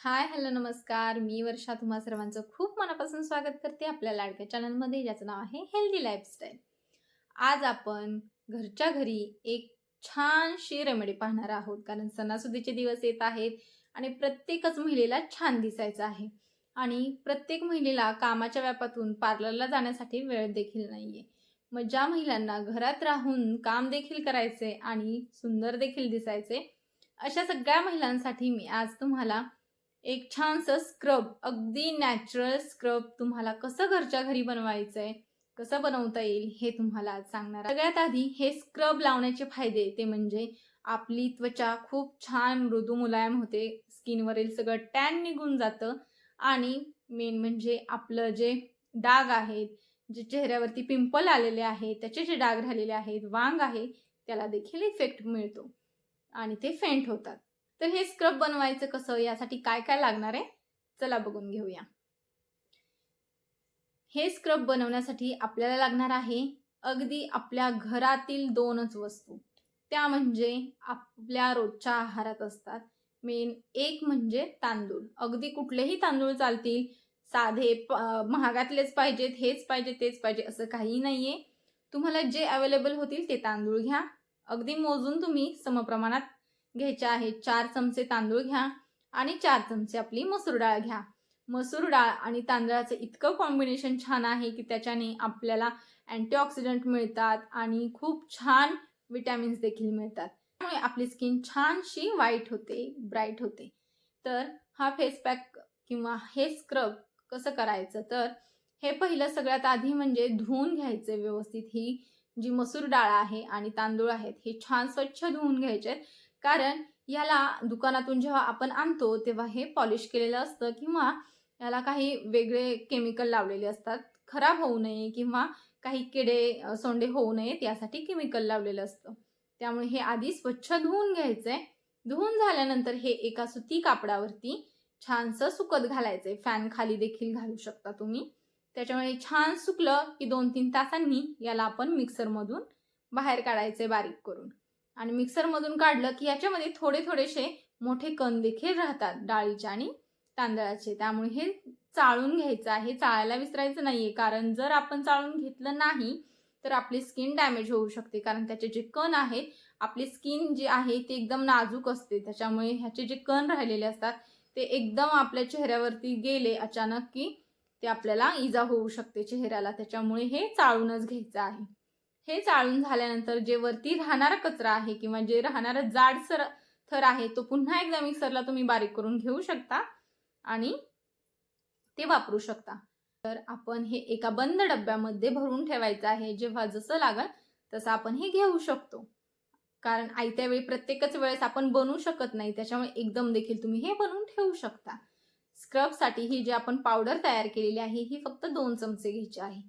Hi hello नमस्कार. मी वर्षा. तुम्हा सर्वांचं खूप मनापासून स्वागत करते आपल्या लाडक्या चॅनलमध्ये ज्याचं नाव आहे हेल्दी लाईफस्टाईल आज आपण घरच्या घरी एक छानशी रेमेडी पाहणार आहोत. कारण सणासुदीचे दिवस येत आहेत आणि प्रत्येकच महिलेला छान दिसायचं आहे. आणि प्रत्येक महिलेला कामाच्या व्यापातून पार्लरला जाण्यासाठी वेळ देखील नाही आहे मग ज्या महिलांना घरात राहून काम देखील करायचे आणि सुंदर देखील दिसायचे अशा सगळ्या महिलांसाठी मी आज तुम्हाला एक छानसं स्क्रब अगदी नॅचरल स्क्रब तुम्हाला कसं घरच्या घरी बनवायचं आहे कसं बनवता येईल हे तुम्हाला आज सांगणार सगळ्यात आधी हे स्क्रब लावण्याचे फायदे ते म्हणजे आपली त्वचा खूप छान मृदू मुलायम होते स्किनवरील सगळं टॅन निघून जातं आणि मेन म्हणजे आपलं जे डाग आहेत जे चेहऱ्यावरती पिंपल आलेले आहेत त्याचे जे डाग राहिलेले आहेत वांग आहे त्याला देखील इफेक्ट मिळतो आणि ते फेंट होतात. तर हे स्क्रब बनवायचं कसं? यासाठी काय काय लागणार आहे? चला बघून घेऊया. हे स्क्रब बनवण्यासाठी आपल्याला लागणार आहे अगदी आपल्या घरातील दोनच वस्तू. त्या म्हणजे आपल्या रोजच्या आहारात असतात. मेन एक म्हणजे तांदूळ. अगदी कुठलेही तांदूळ चालतील. साधे प महागातलेच पाहिजेत हेच पाहिजे तेच पाहिजे असं काही नाहीये. तुम्हाला जे अवेलेबल होतील ते तांदूळ घ्या. अगदी मोजून तुम्ही समप्रमाणात घ्यायचे आहेत. चार चमचे तांदूळ घ्या आणि चार चमचे आपली मसूर डाळ घ्या. मसूर डाळ आणि तांदळाचं इतकं कॉम्बिनेशन छान आहे की त्याच्याने आपल्याला अँटीऑक्सिडंट मिळतात आणि खूप छान विटॅमिन्स देखील मिळतात. त्यामुळे आपली स्किन छानशी व्हाईट होते ब्राईट होते. तर हा फेस पॅक किंवा हे स्क्रब कसं करायचं? तर हे पहिलं सगळ्यात आधी म्हणजे धुवून घ्यायचं व्यवस्थित. ही जी मसूर डाळ आहे आणि तांदूळ आहेत हे छान स्वच्छ धुवून घ्यायचे कारण याला दुकानातून जेव्हा आपण आणतो तेव्हा हे पॉलिश केलेलं असतं किंवा याला काही वेगळे केमिकल लावलेले असतात. खराब होऊ नये किंवा काही किडे सोंडे होऊ नयेत यासाठी केमिकल लावलेलं असतं. त्यामुळे हे आधी स्वच्छ धुवून घ्यायचंय. धुवून झाल्यानंतर हे एका सुती कापडावरती छानसं सुकत घालायचंय. फॅन खाली देखील घालू शकता तुम्ही. त्याच्यामुळे छान सुकलं की दोन तीन तासांनी याला आपण मिक्सरमधून बाहेर काढायचे बारीक करून. आणि मिक्सरमधून काढलं की याच्यामध्ये थोडे थोडेसे मोठे कण देखील राहतात डाळीचे आणि तांदळाचे. त्यामुळे हे चाळून घ्यायचं आहे. चाळायला विसरायचं नाहीये. कारण जर आपण चाळून घेतलं नाही तर आपली स्किन डॅमेज होऊ शकते. कारण त्याचे जे कण आहेत आपली स्किन जी आहे ती एकदम नाजूक असते. त्याच्यामुळे ह्याचे जे कण राहिलेले असतात ते एकदम आपल्या चेहऱ्यावरती गेले अचानक की ते आपल्याला इजा होऊ शकते चेहऱ्याला. त्याच्यामुळे हे चाळूनच घ्यायचं आहे. हे चाळून झाल्यानंतर जे वरती राहणारा कचरा आहे किंवा जे राहणारा जाडसर थर आहे तो पुन्हा एकदा मिक्सरला तुम्ही बारीक करून घेऊ शकता आणि ते वापरू शकता. तर आपण हे एका बंद डब्यामध्ये भरून ठेवायचं आहे. जेव्हा जसं लागल तसं आपण हे घेऊ शकतो. कारण आयत्या वेळी प्रत्येकच वेळेस आपण बनवू शकत नाही. त्याच्यामुळे एकदम देखील तुम्ही हे बनवून ठेवू शकता. स्क्रबसाठी ही जी आपण पावडर तयार केलेली आहे ही फक्त दोन चमचे घ्यायची आहे.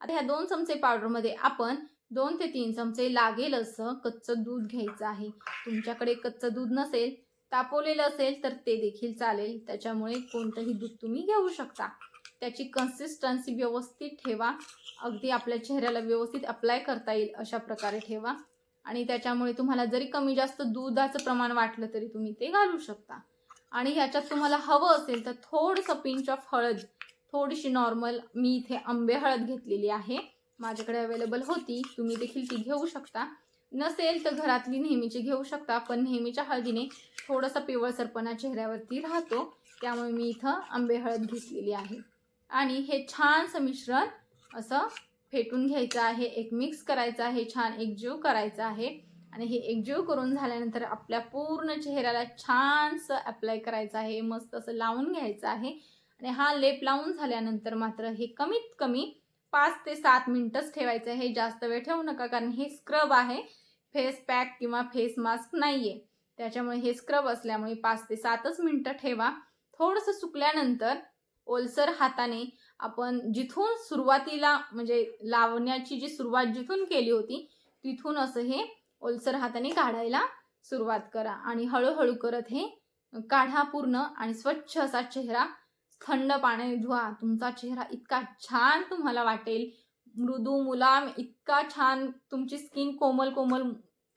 आता ह्या दोन चमचे पावडरमध्ये आपण दोन ते तीन चमचे लागेल असं कच्चं दूध घ्यायचं आहे. तुमच्याकडे कच्चं दूध नसेल तापवलेलं असेल तर ते देखील चालेल. त्याच्यामुळे कोणतंही दूध तुम्ही घेऊ शकता. त्याची कन्सिस्टन्सी व्यवस्थित ठेवा. अगदी आपल्या चेहऱ्याला व्यवस्थित अप्लाय करता येईल अशा प्रकारे ठेवा. आणि त्याच्यामुळे तुम्हाला जरी कमी जास्त दुधाचं प्रमाण वाटलं तरी तुम्ही ते घालू शकता. आणि ह्याच्यात तुम्हाला हवं असेल तर थोडंसं पिंच ऑफ हळद थोडीशी नॉर्मल मी इथे आंबे हळद घेतलेली आहे. माझ्याकडे अवेलेबल होती. तुम्ही देखील ती घेऊ शकता. नसेल तर घरातली नेहमीची घेऊ शकता पण नेहमीच्या हळदीने थोडासा पिवळसरपणा चेहऱ्यावरती राहतो. त्यामुळे मी इथं आंबे हळद घेतलेली आहे. आणि हे छानसं मिश्रण असं फेटून घ्यायचं आहे. एक मिक्स करायचं आहे. छान एकजीव करायचं आहे. आणि हे एकजीव करून झाल्यानंतर आपल्या पूर्ण चेहऱ्याला छानसं अप्लाय करायचं आहे. मस्त असं लावून घ्यायचं आहे. आणि हा लेप लावून झाल्यानंतर मात्र हे कमीत कमी पाच ते सात मिनटंच ठेवायचं आहे. जास्त वेळ ठेवू नका कारण हे स्क्रब आहे. फेस पॅक किंवा फेस मास्क नाहीये. त्याच्यामुळे हे स्क्रब असल्यामुळे पाच ते सातच मिनटं ठेवा. थोडंसं सुकल्यानंतर ओलसर हाताने आपण जिथून सुरुवातीला म्हणजे लावण्याची जी सुरुवात जिथून केली होती तिथून असं हे ओलसर हाताने काढायला सुरुवात करा. आणि हळूहळू करत हे काढा पूर्ण आणि स्वच्छ असा चेहरा थंड पाण्याने धुवा. तुमचा चेहरा इतका छान तुम्हाला वाटेल. मृदू मुलाम इतका छान तुमची स्किन कोमल कोमल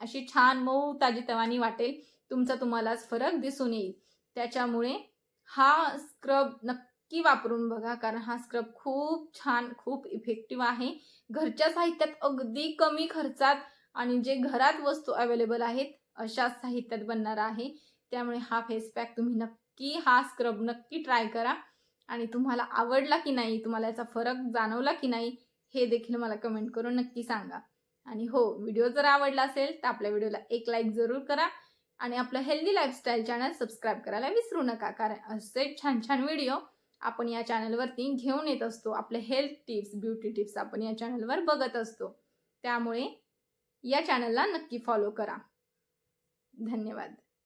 अशी छान मऊ ताजी तवानी वाटेल. तुमचा तुम्हालाच फरक दिसून येईल. त्याच्यामुळे हा स्क्रब नक्की वापरून बघा कारण हा स्क्रब खूप छान खूप इफेक्टिव्ह आहे. घरच्या साहित्यात अगदी कमी खर्चात आणि जे घरात वस्तू अवेलेबल आहेत अशा साहित्यात बनणारा आहे. त्यामुळे हा फेस पॅक तुम्ही नक्की हा स्क्रब नक्की ट्राय करा. आणि तुम्हाला आवडला की नाही तुम्हाला याचा फरक जाणवला की नाही हे देखील मला कमेंट करून नक्की सांगा. आणि हो व्हिडिओ जर आवडला असेल तर आपल्या व्हिडिओला एक लाईक जरूर करा आणि आपलं हेल्दी लाईफस्टाईल चॅनल सबस्क्राईब करायला विसरू नका. कारण असे छान छान व्हिडिओ आपण या चॅनलवरती घेऊन येत असतो. आपले हेल्थ टिप्स ब्युटी टिप्स आपण या चॅनलवर बघत असतो. त्यामुळे या चॅनलला नक्की फॉलो करा. धन्यवाद.